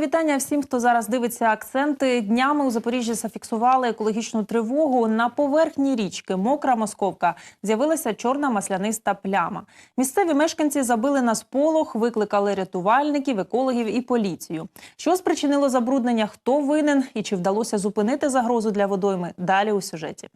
Вітання всім, хто зараз дивиться акценти. Днями у Запоріжжі зафіксували екологічну тривогу. На поверхні річки Мокра Московка з'явилася чорна масляниста пляма. Місцеві мешканці забили на сполох, викликали рятувальників, екологів і поліцію. Що спричинило забруднення? Хто винен і чи вдалося зупинити загрозу для водойми? Далі у сюжеті.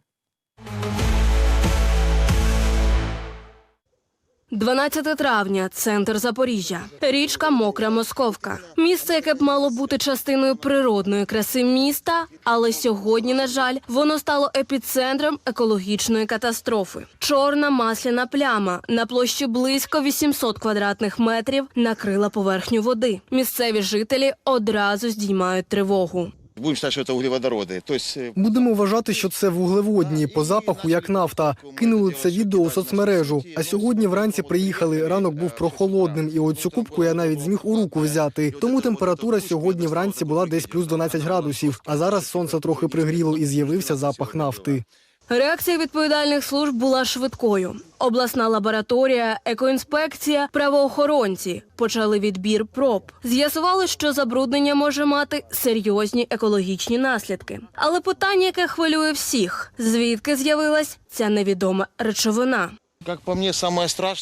12 травня, центр Запоріжжя, річка Мокра Московка. Місце, яке б мало бути частиною природної краси міста, але сьогодні, на жаль, воно стало епіцентром екологічної катастрофи. Чорна масляна пляма на площі близько 800 квадратних метрів накрила поверхню води. Місцеві жителі одразу здіймають тривогу. Будем считать, что это углеводороды. То есть э, Будемо вважати, що це вуглеводні по запаху, як нафта. Кинули це відео у соцмережу. А сьогодні вранці приїхали. Ранок був прохолодним, і оцю кубку я навіть зміг у руку взяти. Тому температура сьогодні вранці була десь плюс 12 градусів. А зараз сонце трохи пригріло і з'явився запах нафти. Реакція відповідальних служб була швидкою. Обласна лабораторія, екоінспекція, правоохоронці почали відбір проб. З'ясували, що забруднення може мати серйозні екологічні наслідки. Але питання, яке хвилює всіх: звідки з'явилась ця невідома речовина?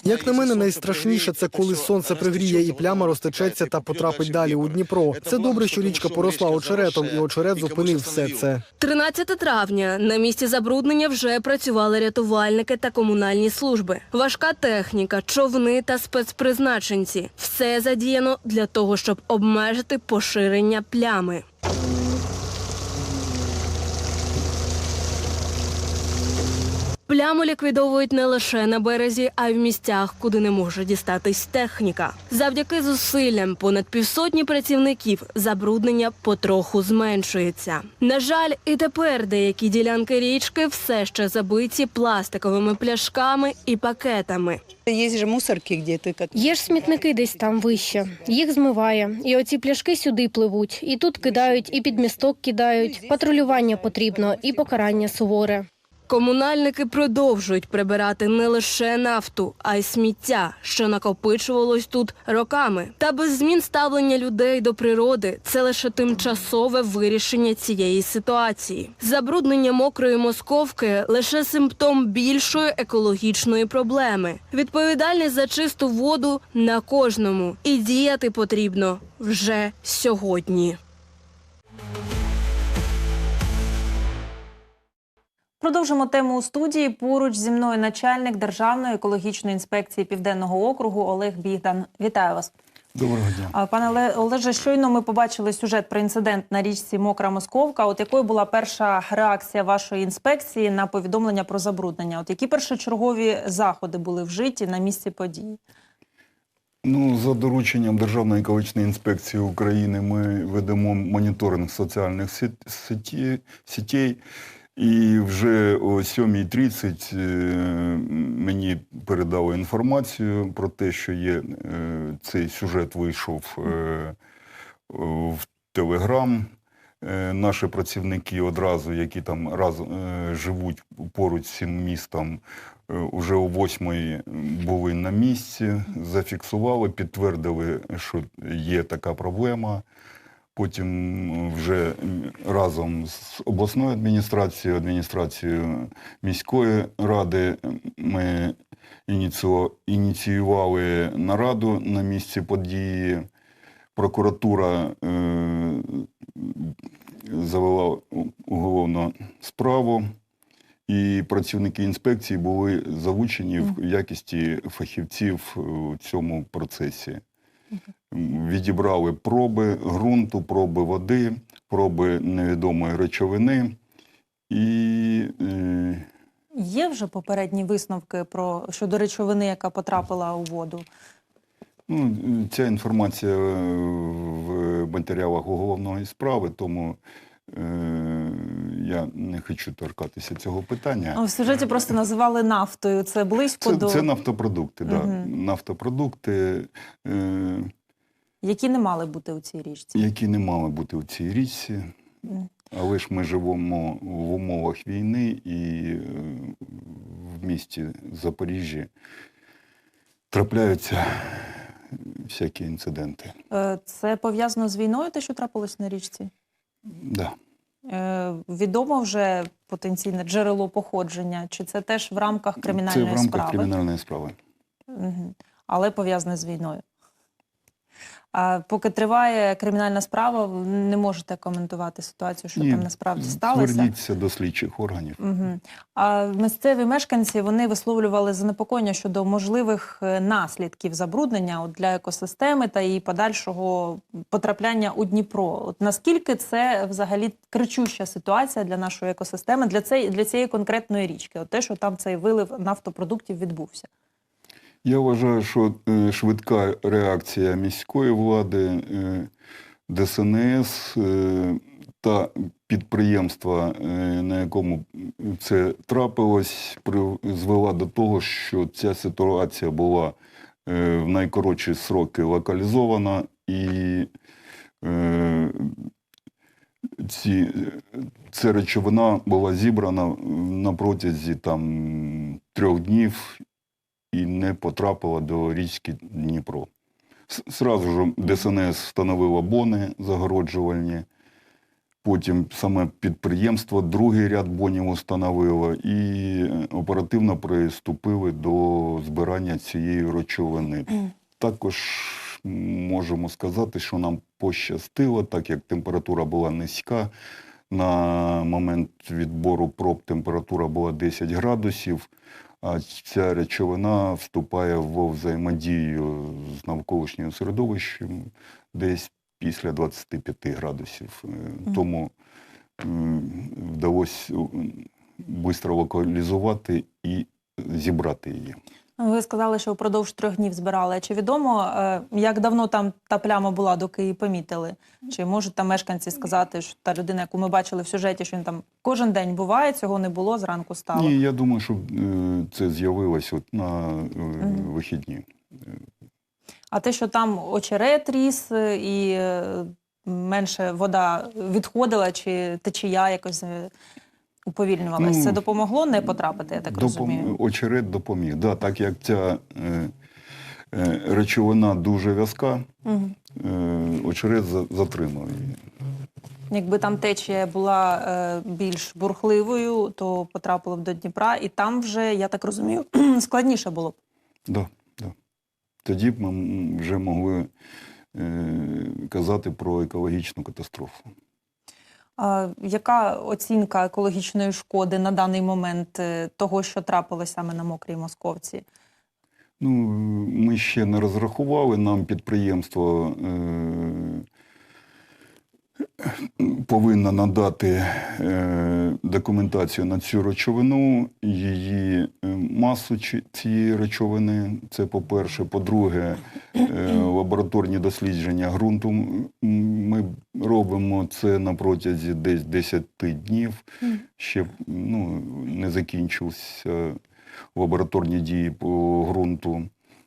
Як на мене, найстрашніше це коли сонце пригріє і пляма розтечеться та потрапить далі у Дніпро. Це добре, що річка поросла очеретом, і очерет зупинив все це. 13 травня на місці забруднення вже працювали рятувальники та комунальні служби. Важка техніка, човни та спецпризначенці. Все задіяно для того, щоб обмежити поширення плями. Пляму ліквідовують не лише на березі, а й в місцях, куди не може дістатись техніка. Завдяки зусиллям понад півсотні працівників забруднення потроху зменшується. На жаль, і тепер деякі ділянки річки все ще забиті пластиковими пляшками і пакетами. Есть же мусорки где-то. Є ж смітники десь там вище. Їх змиває. І оці пляшки сюди пливуть. І тут кидають, і під місток кидають. Патрулювання потрібно, і покарання суворе. Комунальники продовжують прибирати не лише нафту, а й сміття, що накопичувалось тут роками. Та без змін ставлення людей до природи це лише тимчасове вирішення цієї ситуації. Забруднення мокрої московки лише симптом більшої екологічної проблеми. Відповідальність за чисту воду на кожному, і діяти потрібно вже сьогодні. Продовжимо тему у студії. Поруч зі мною начальник Державної екологічної інспекції Південного округу Олег Бігдан. Вітаю вас. Доброго дня. Пане Оле- Олеже, щойно ми побачили сюжет про інцидент на річці Мокра Московка. От якою була перша реакція вашої інспекції на повідомлення про забруднення? От які першочергові заходи були вжиті на місці події? Ну, за дорученням Державної екологічної інспекції України ми ведемо моніторинг соціальних сітей. І вже о 7.30 е, мені передали інформацію про те, що є е, цей сюжет вийшов е, в Телеграм. Наші працівники одразу, які там раз, живуть поруч з цим містом, уже о восьмої були на місці, зафіксували, підтвердили, що є така проблема. Потім вже разом з обласною адміністрацією, адміністрацією міської ради ми ініціювали, ініціювали нараду на місці події. Прокуратура е, завела уголовну справу, і працівники інспекції були залучені в якісті фахівців у цьому процесі. Відібрали проби ґрунту, проби води, проби невідомої речовини. І е, Є вже попередні висновки про щодо речовини, яка потрапила у воду? ну, ця інформація в матеріалах уголовної справи, тому е, я не хочу торкатися цього питання. А В сюжеті просто називали нафтою. Це близько Це, до це нафтопродукти, да. Нафтопродукти, е, які не мали бути у цій річці. які не мали бути у цій річці. Але ж ми живемо в умовах війни і е, в місті Запоріжжі трапляються всякі інциденти. Е, Це пов'язано з війною, те, що трапилось на річці? Да. Е, Відомо вже потенційне джерело походження, чи це теж в рамках Це кримінальної в рамках справи? кримінальної справи. Але пов'язане з війною. Поки триває кримінальна справа, не можете коментувати ситуацію, що там насправді сталося. Зверніться до слідчих органів. Угу. А місцеві мешканці вони висловлювали занепокоєння щодо можливих е, наслідків забруднення от, для екосистеми та її подальшого потрапляння у Дніпро. От наскільки це взагалі кричуща ситуація для нашої екосистеми, для цієї, для цієї конкретної річки? От те, що там цей вилив нафтопродуктів відбувся. Я вважаю, що е, швидка реакція міської влади, е, ДСНС е, та підприємства, на якому це трапилось, призвела до того, що ця ситуація була в найкоротші сроки локалізована і ці, ця речовина була зібрана на протязі там, трьох днів і не потрапила до річки Дніпро. Сразу ж ДСНС встановило бони загороджувальні, потім саме підприємство другий ряд бонів установило і оперативно приступили до збирання цієї речовини. Також можемо сказати, що нам пощастило, так як температура була низька. На момент відбору проб температура була 10 градусів, ця речовина вступає в взаємодію з навколишнім середовищем десь після 25 градусів. Е, Тому вдалося швидко локалізувати і зібрати її. Ви сказали, що впродовж трьох днів збирали. Чи відомо, е, як давно там та пляма була, доки її помітили? Чи можуть там мешканці сказати, що та людина, яку ми бачили в сюжеті, що він там кожен день буває, цього не було, зранку стало? Ні, я думаю, що е, це з'явилось от на е, вихідні. А те, що там очерет ріс і менше вода відходила, чи течія якось уповільнювалась, Ну, це допомогло не потрапити, я так Допом- розумію. Очерет допоміг. Да, так як ця е, е, речовина дуже в'язка, Мгм. е, очерет за- затримав її. Якби там течія була е, більш бурхливою, то потрапило б до Дніпра, і там вже, я так розумію, складніше було б. Да, да. Тоді б ми вже могли е, казати про екологічну катастрофу. Яка оцінка екологічної шкоди на даний момент е, того, що трапилося саме на мокрій московці? Ну, ми ще не розрахували, нам підприємство е, повинно надати е, документацію на цю речовину, її е, масу цієї речовини. Це по-перше. По-друге, е, лабораторні дослідження ґрунту ми робимо це на протязі десь 10 днів. Ще ну, не закінчився лабораторні дії по ґрунту.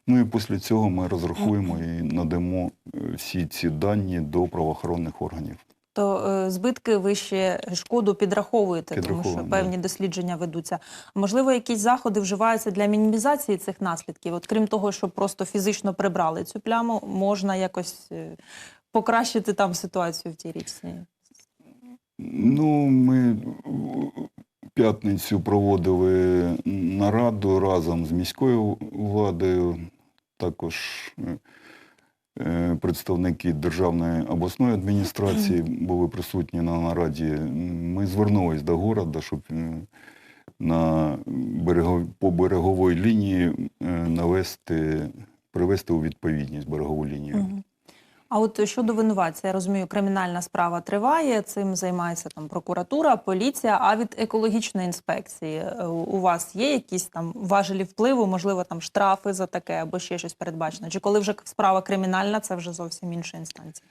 Ну і після цього ми розрахуємо і надамо всі ці дані до правоохоронних органів. То е, збитки ви ще шкоду підраховуєте, тому що певні дослідження ведуться. Можливо, якісь заходи вживаються для мінімізації цих наслідків? От крім того, що просто фізично прибрали цю пляму, можна якось е, покращити там ситуацію в тій річці. Ну, ми п'ятницю проводили нараду разом з міською владою, також е, представники Державної обласної адміністрації були присутні на нараді. Ми звернулись до города, щоб е, на берегов... по береговій лінії е, навести, привести у відповідність берегову лінію. А от щодо винуватця, я розумію, кримінальна справа триває, цим займається там прокуратура, поліція. А від екологічної інспекції е, у- вас є якісь там важелі впливу, можливо, там штрафи за таке або ще щось передбачено? Чи коли вже справа кримінальна, це вже зовсім інша інстанція?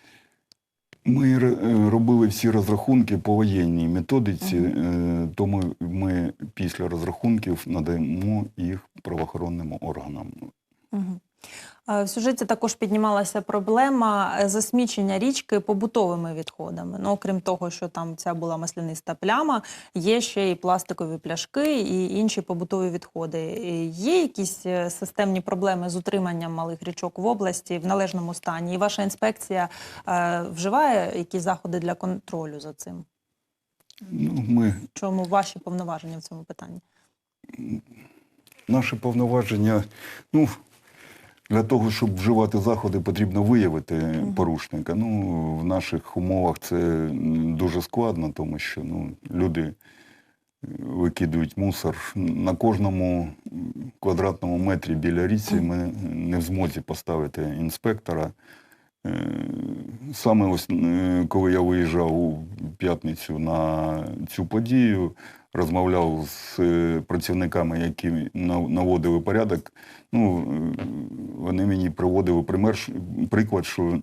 Ми е, робили всі розрахунки по воєнній методиці, е, тому ми після розрахунків надаємо їх правоохоронним органам. Угу. В сюжеті також піднімалася проблема е, засмічення річки побутовими відходами. Ну, окрім того, що там ця була масляниста пляма, є ще і пластикові пляшки, і інші побутові відходи. Е, Є якісь е, системні проблеми з утриманням малих річок в області в належному стані? І ваша інспекція е, вживає якісь заходи для контролю за цим? Ну, ми чому ваші повноваження в цьому питанні? Наші повноваження, ну, для того, щоб вживати заходи, потрібно виявити порушника. Ну, в наших умовах це дуже складно, тому що ну, люди е, викидують мусор. На кожному квадратному метрі біля ріці ми не в змозі поставити інспектора. Е, Саме ось е, коли я виїжджав у п'ятницю на цю подію, розмовляв з е, працівниками, які наводили порядок. Ну, вони мені приводили пример, приклад, що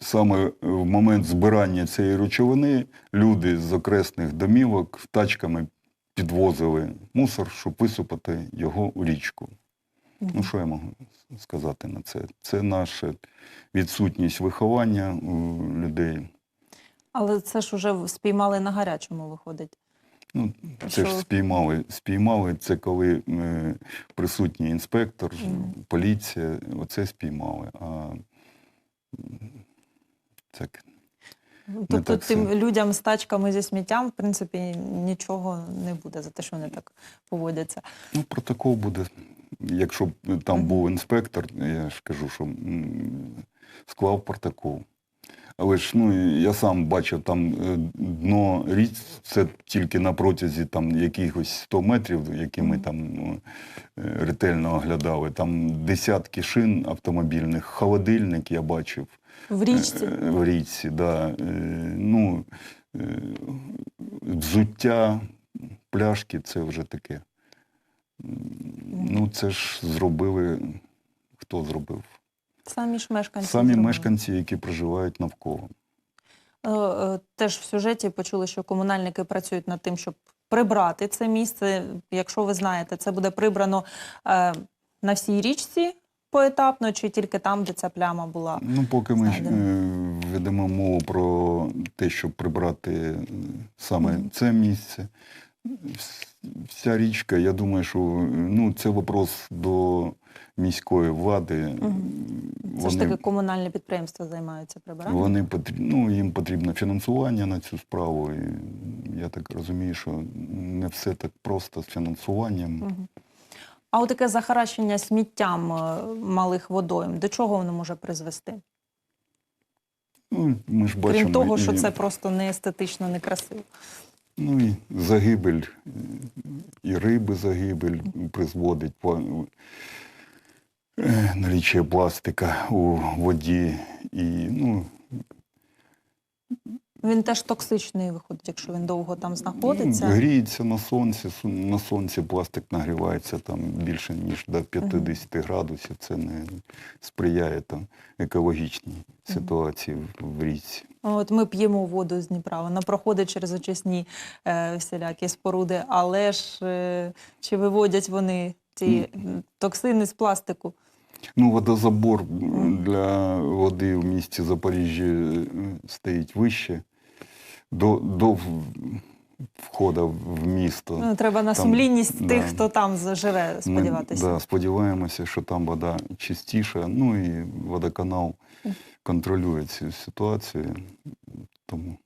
саме в момент збирання цієї речовини люди з окресних домівок тачками підвозили мусор, щоб висипати його у річку. Ну, що я можу сказати на це? Це наша відсутність виховання у людей. Але це ж уже спіймали на гарячому, виходить. Ну, це ж спіймали. Спіймали це коли е, присутній інспектор, Мгм. поліція, оце спіймали. А так, Тобто так тим все. людям з тачками зі сміттям, в принципі, нічого не буде за те, що вони так поводяться. ну, протокол буде. Якщо б там був інспектор, я ж кажу, що склав протокол. Але ж ну, я сам бачив там е, дно річ, це тільки на протязі там, якихось 100 метрів, які ми там ну, е, ретельно оглядали. Там десятки шин автомобільних, холодильник я бачив. В річці Е, В річці, да. Ну, взуття, пляшки це вже таке. Ну, це ж зробили. Хто зробив? Самі ж мешканці. Самі зробили. мешканці, які проживають навколо. Е, е, Теж в сюжеті почули, що комунальники працюють над тим, щоб прибрати це місце. Якщо ви знаєте, це буде прибрано е, на всій річці поетапно, чи тільки там, де ця пляма була. Ну, поки ми ведемо мову про те, щоб прибрати саме Мгм. це місце. Вся річка, я думаю, що ну, це вопрос до міської влади. Мгм. Це ж таки комунальні підприємства займаються прибиранням. Вони потріб... ну, їм потрібно фінансування на цю справу. І я так розумію, що не все так просто з фінансуванням. Мгм. А от таке захаращення сміттям е, малих водойм, до чого воно може призвести? Ну, ми ж бачимо, Крім того, що і, це просто не естетично, не красиво. ну, і загибель, і риби загибель призводить е, пластика у воді. І, ну, Він теж токсичний виходить, якщо він довго там знаходиться. Гріється на сонці, на сонці пластик нагрівається там більше, ніж до 50 градусів. Це не сприяє там екологічній ситуації в- в річці. От ми п'ємо воду з Дніпра, вона проходить через очисні е, всілякі споруди, але ж е, чи виводять вони ці м, токсини з пластику? Ну, водозабор для води в місті Запоріжжя е, стоїть вище. До, до в- входу в місто. Ну, треба на Там, сумлінність да. тих, хто там живе, Ми, сподіватися. да, сподіваємося, що там вода чистіша. Ну і водоканал контролює цю ситуацію. Тому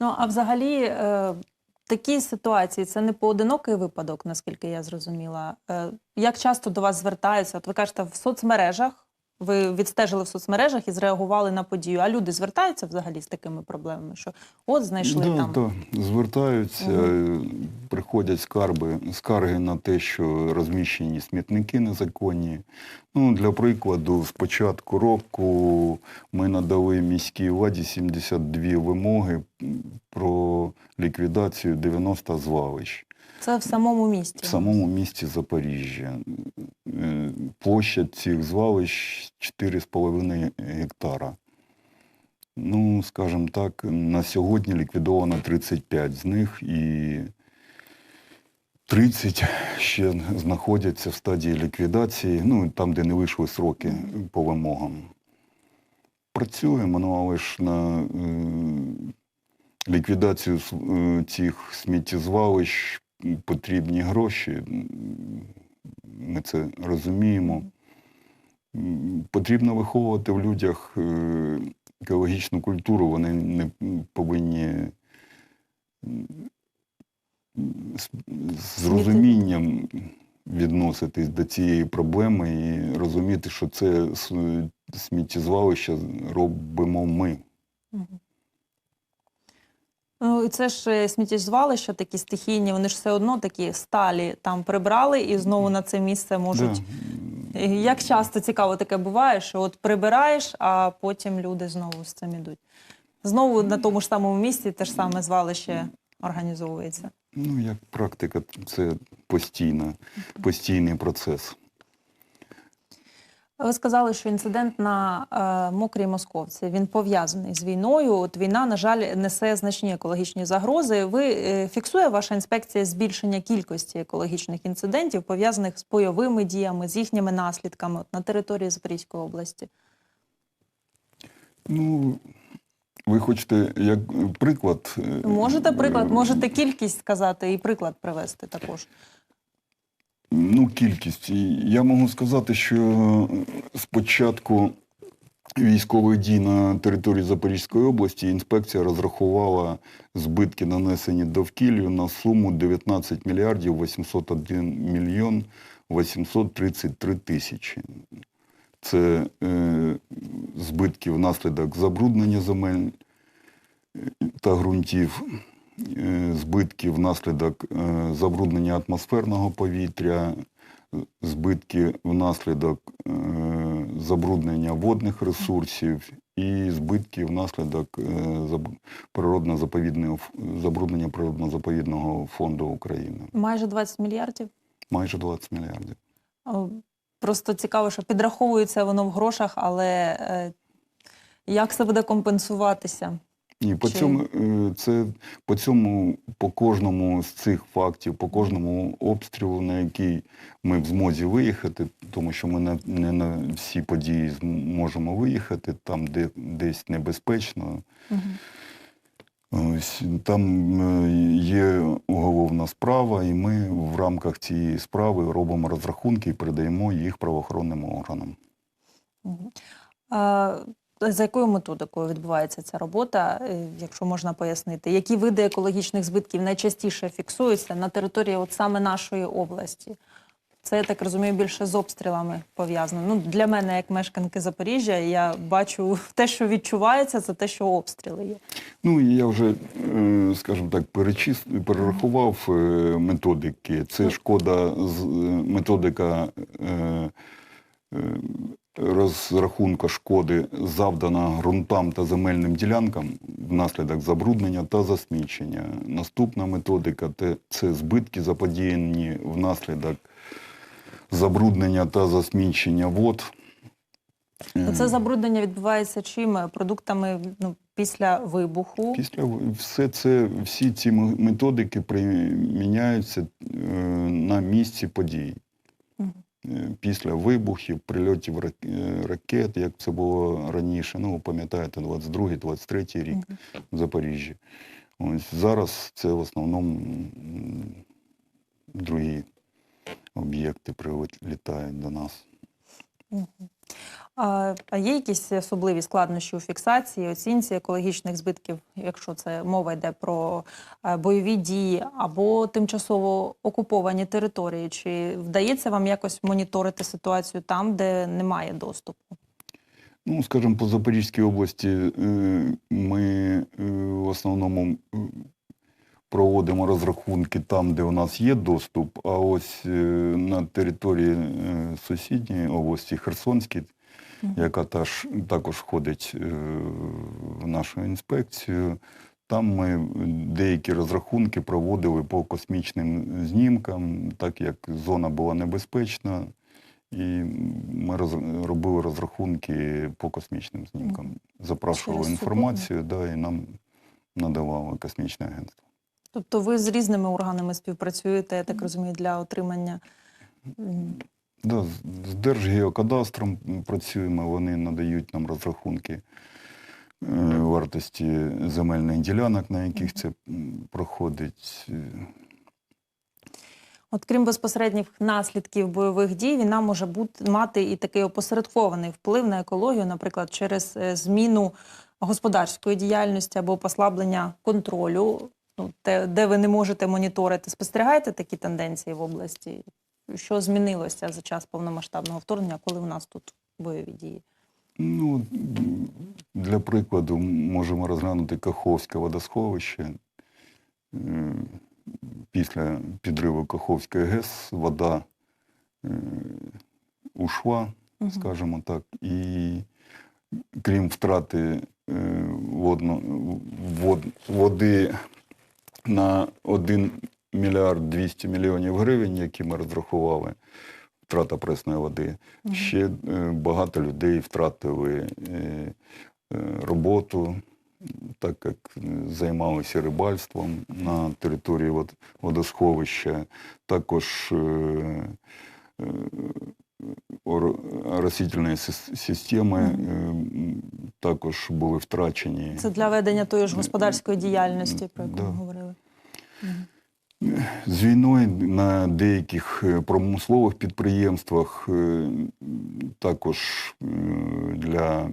Ну а взагалі е, такі ситуації це не поодинокий випадок, наскільки я зрозуміла. Е, як часто до вас звертаються? От ви кажете, в соцмережах. Ви відстежили в соцмережах і зреагували на подію. А люди звертаються взагалі з такими проблемами, що от знайшли да, там. да, звертаються, е, приходять скарби, скарги на те, що розміщені смітники незаконні. Ну, для прикладу, з початку року ми надали міській владі 72 вимоги про ліквідацію 90 звалищ. Це в самому місті. в самому місті Запоріжжя. Е, Площа цих звалищ 4,5 гектара. Ну, скажімо так, на сьогодні ліквідовано 35 з них і 30 ще знаходяться в стадії ліквідації, ну там, де не вийшли сроки по вимогам. Працюємо, ну але ж на е, ліквідацію е, цих сміттєзвалищ потрібні гроші. Ми це розуміємо. Потрібно виховувати в людях е, екологічну культуру. Вони не повинні з з розумінням відноситись до цієї проблеми і розуміти, що це сміттєзвалище робимо ми. Ну, і це ж е, сміттєзвалища такі стихійні, вони ж все одно такі сталі там прибрали і знову на це місце можуть. Да. Як часто цікаво таке буває, що от прибираєш, а потім люди знову з цим ідуть. Знову на тому ж самому місці те ж саме звалище організовується. Ну, як практика, це постійна, постійний процес. Ви сказали, що інцидент на е, мокрій московці він пов'язаний з війною. От війна, на жаль, несе значні екологічні загрози. Ви е, фіксує ваша інспекція збільшення кількості екологічних інцидентів, пов'язаних з бойовими діями, з їхніми наслідками от, на території Запорізької області? Ну, ви хочете як приклад? е, Можете приклад, е, можете кількість сказати і приклад привести також. Ну, кількість. Я можу сказати, що з початку військових дій на території Запорізької області інспекція розрахувала збитки, нанесені довкіллю на суму 19 мільярдів 801 мільйон 833 тисячі. Це е, збитки внаслідок забруднення земель е, та ґрунтів, збитки внаслідок е, забруднення атмосферного повітря, е, збитки внаслідок е, забруднення водних ресурсів і збитки внаслідок е, природно-заповідного забруднення природно-заповідного фонду України. Майже 20 мільярдів. Майже 20 мільярдів. Просто цікаво, що підраховується воно в грошах, але е, як це буде компенсуватися? Ні, по Чи- цьому е, це по цьому, по кожному з цих фактів, по кожному обстрілу, на який ми в змозі виїхати, тому що ми на, не на всі події зм- можемо виїхати, там, де десь небезпечно. Ось, там е, є уголовна справа, і ми в рамках цієї справи робимо розрахунки і передаємо їх правоохоронним органам. А, за якою методикою відбувається ця робота, е, якщо можна пояснити? Які види екологічних збитків найчастіше фіксуються на території от саме нашої області? Це, я так розумію, більше з обстрілами пов'язано. Ну, для мене, як мешканки Запоріжжя, я бачу те, що відчувається, це те, що обстріли є. Ну, я вже, е, скажімо так, перечис... перерахував е, методики. Це шкода, е, методика е, шкоди завдана ґрунтам та земельним ділянкам внаслідок забруднення та засмічення. Наступна методика це збитки, заподіяні внаслідок забруднення та засмічення вод. Ну, Це забруднення відбувається чим? Продуктами ну, після вибуху. Після все це, всі ці методики приміняються е, на місці подій. Е, Після вибухів, прильотів е, ракет, як це було раніше. Ну, пам'ятаєте, 22-23 рік в Запоріжжі. Ось зараз це в основному другі об'єкти прилітають до нас. А, а є якісь особливі складнощі у фіксації, оцінці екологічних збитків, якщо це мова йде про е, бойові дії або тимчасово окуповані території? Чи вдається вам якось моніторити ситуацію там, де немає доступу? Ну, скажімо, по Запорізькій області е, ми е, в основному проводимо розрахунки там, де у нас є доступ, а ось е, на території е, сусідньої області Херсонській, яка таж, також входить е, в нашу інспекцію, там ми деякі розрахунки проводили по космічним знімкам, так як зона була небезпечна. І ми роз- робили розрахунки по космічним знімкам. Запрашували інформацію, да, і нам надавало космічне агентство. Тобто ви з різними органами співпрацюєте, я так розумію, для отримання. Да, з- Держгеокадастром працюємо, вони надають нам розрахунки е, вартості земельних ділянок, на яких це проходить. От крім безпосередніх наслідків бойових дій, війна може бути мати і такий опосередкований вплив на екологію, наприклад, через е, зміну господарської діяльності або послаблення контролю, ну те, де ви не можете моніторити. Спостерігаєте такі тенденції в області? Що змінилося за час повномасштабного вторгнення, коли у нас тут бойові дії? Ну, для прикладу, можемо розглянути Каховське водосховище. Е, Після підриву Каховської ГЕС вода е, ушла, скажімо так, і крім втрати е, водно, вод, води на 1 мільярд 200 мільйонів гривень, які ми розрахували, втрата пресної води, Мгм. ще е, багато людей втратили е, е, роботу, так як займалися рибальством на території водосховища. Також оросительної системи е, також були втрачені. Це для ведення тої ж господарської діяльності, про яку Да. ми говорили. З війною на деяких е, промислових підприємствах е, також е, для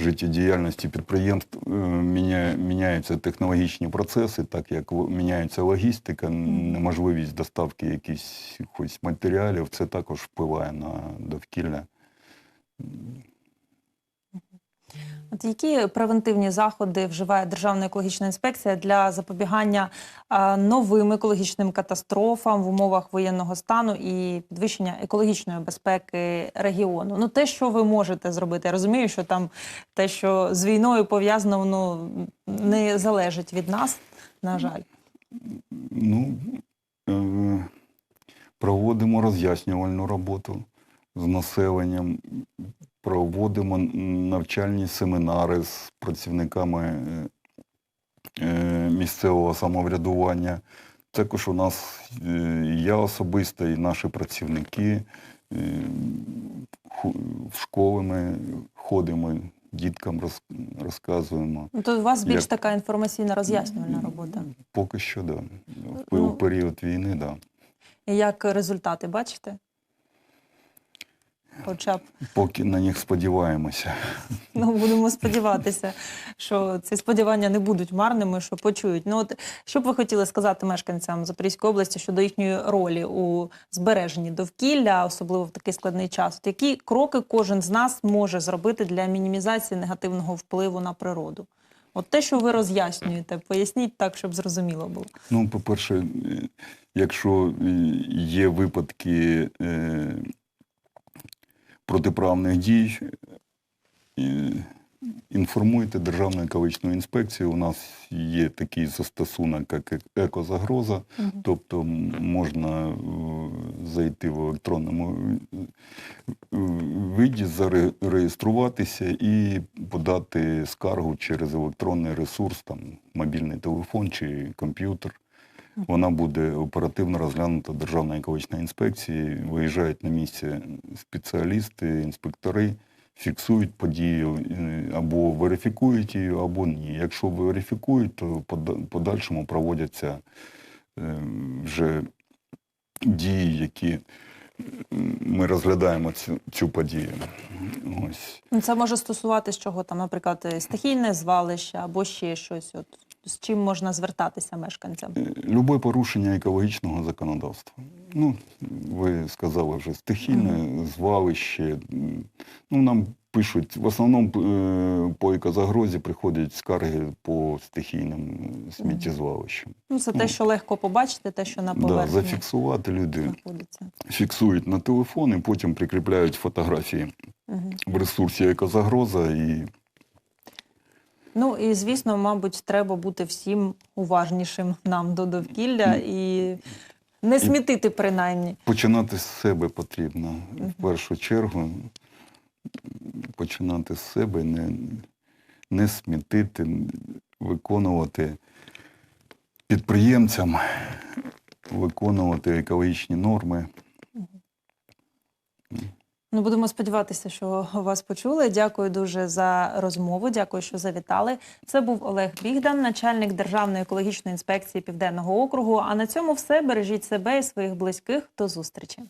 життєдіяльності підприємств е, міня- міняються технологічні процеси, так як міняється логістика, неможливість доставки якихось матеріалів, це також впливає на довкілля. От які превентивні заходи вживає Державна екологічна інспекція для запобігання новим екологічним катастрофам в умовах воєнного стану і підвищення екологічної безпеки регіону? Ну, те, що ви можете зробити, я розумію, що там те, що з війною пов'язано, воно не залежить від нас, на жаль. Ну, е, проводимо роз'яснювальну роботу з населенням, проводимо навчальні семінари з працівниками е, е, місцевого самоврядування. Також у нас е, я особисто і наші працівники в школи ми ходимо, діткам роз- розказуємо. Ну, то у вас більш Як- така інформаційна роз'яснювальна робота. Поки що, да. В Ну, період війни, да. Як результати бачите? Хоча б Поки на них сподіваємося. Ну, будемо сподіватися, що ці сподівання не будуть марними, що почують. Ну, от що б ви хотіли сказати мешканцям Запорізької області щодо їхньої ролі у збереженні довкілля, особливо в такий складний час? От які кроки кожен з нас може зробити для мінімізації негативного впливу на природу? От те, що ви роз'яснюєте, поясніть так, щоб зрозуміло було. Ну, по-перше, е, якщо е, є випадки е, протиправних дій, е, інформуйте Державну екологічну інспекцію. У нас є такий застосунок, як е- екозагроза, тобто можна е, зайти в електронному е, виді, зареєструватися і подати скаргу через електронний ресурс, там мобільний телефон чи комп'ютер. Вона буде оперативно розглянута Державною екологічною інспекцією. Виїжджають на місце спеціалісти, інспектори, фіксують подію е, або верифікують її, або ні. Якщо верифікують, то пода- подальшому проводяться е, вже дії, які е, ми розглядаємо цю, цю подію. Ось. Це може стосуватись чого там, наприклад, стихійне звалище або ще щось. От з чим можна звертатися мешканцям? Е, Любе порушення екологічного законодавства. Ну, ви сказали вже стихійне звалище. Ну, нам пишуть, в основному е, по екозагрозі приходять скарги по стихійним сміттєзвалищам. Ну, це те, що легко побачити, те, що на Да, поверхні зафіксувати люди знаходиться. фіксують на телефон і потім прикріпляють фотографії Мгм. в ресурсі екозагроза і Ну і звісно, мабуть, треба бути всім уважнішим нам до довкілля і не смітити принаймні. Починати з себе потрібно. В першу чергу починати з себе, не, не смітити, виконувати підприємцям виконувати екологічні норми. Ну, будемо сподіватися, що вас почули. Дякую дуже за розмову. Дякую, що завітали. Це був Олег Бігдан, начальник Державної екологічної інспекції Південного округу. А на цьому все. Бережіть себе і своїх близьких. До зустрічі.